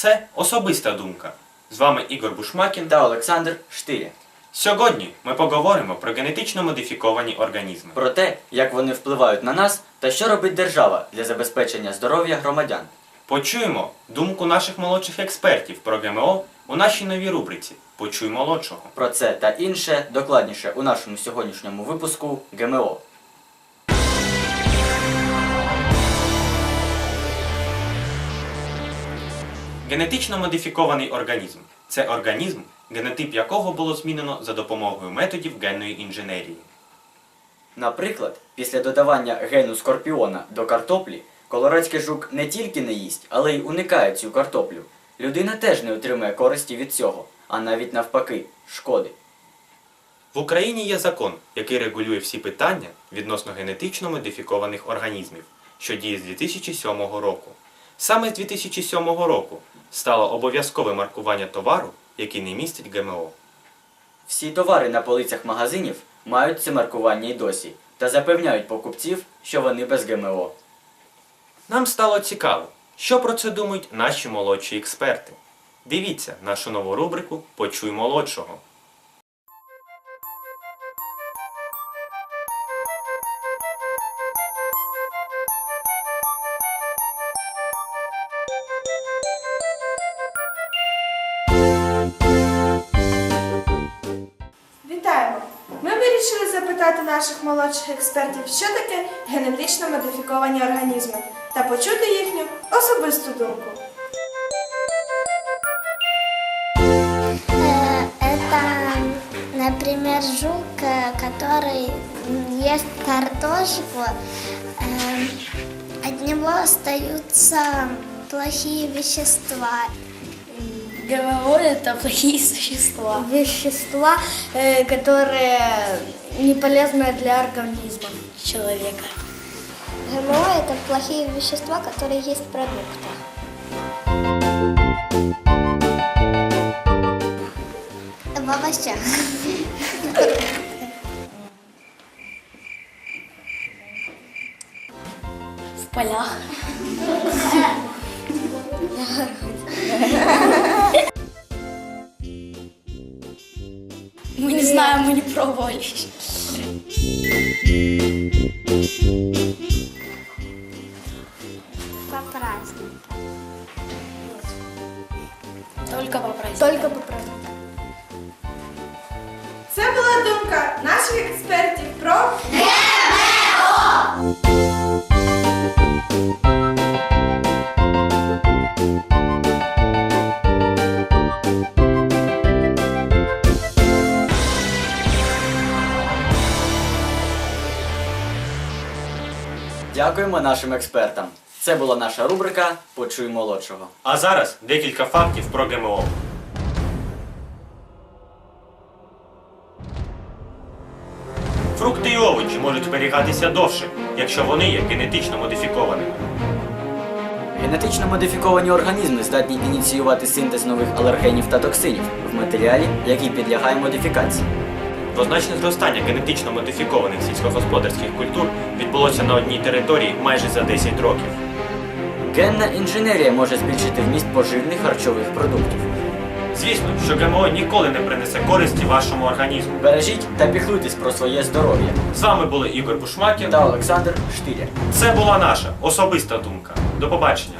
Це особиста думка. З вами Ігор Бушмакін. та Олександр Штиря Сьогодні ми поговоримо про генетично модифіковані організми. про те, як вони впливають на нас та що робить держава для забезпечення здоров'я громадян. Почуємо думку наших молодших експертів про ГМО у нашій новій рубриці Почуй молодшого. Про це та інше докладніше у нашому сьогоднішньому випуску ГМО. Генетично модифікований організм це організм, генотип якого було змінено за допомогою методів генної інженерії. Наприклад, після додавання гену скорпіона до картоплі, колорадський жук не тільки не їсть, але й уникає цю картоплю. Людина теж не отримує користі від цього, а навіть навпаки, шкоди. В Україні є закон, який регулює всі питання відносно генетично модифікованих організмів, що діє з 2007 року. Саме з 2007 року стало обов'язкове маркування товару, який не містить ГМО. Всі товари на полицях магазинів мають це маркування й досі та запевняють покупців, що вони без ГМО. Нам стало цікаво, що про це думають наші молодші експерти. Дивіться нашу нову рубрику Почуй молодшого. вирішили запитати наших молодших експертів, що таке генетично модифіковані організми, та почути їхню особисту думку. Э, Это, например, жук, э, который м, ест картошку. Э, От него остаются плохие вещества. ГМО это плохие существа. Вещества, э, которые не полезны для организма. Человека. ГМО – это плохие вещества, которые есть в продуктах. В овощах. В полях. Мы не знаем, мы не пробовали. По праздникам. Только по праздникам. Только по праздникам. Це була думка наших експертів про Дякуємо нашим експертам. Це була наша рубрика Почуй молодшого. А зараз декілька фактів про ГМО. Фрукти і овочі можуть зберігатися довше, якщо вони є генетично модифікованими. Генетично модифіковані організми здатні ініціювати синтез нових алергенів та токсинів в матеріалі, який підлягає модифікації. Двозначне зростання генетично модифікованих сільськогосподарських культур відбулося на одній території майже за 10 років. Генна інженерія може збільшити вміст поживних харчових продуктів. Звісно, що ГМО ніколи не принесе користі вашому організму. Бережіть та піклуйтесь про своє здоров'я. З вами були Ігор Бушмакін. Та Олександр Штиря. Це була наша особиста думка. До побачення.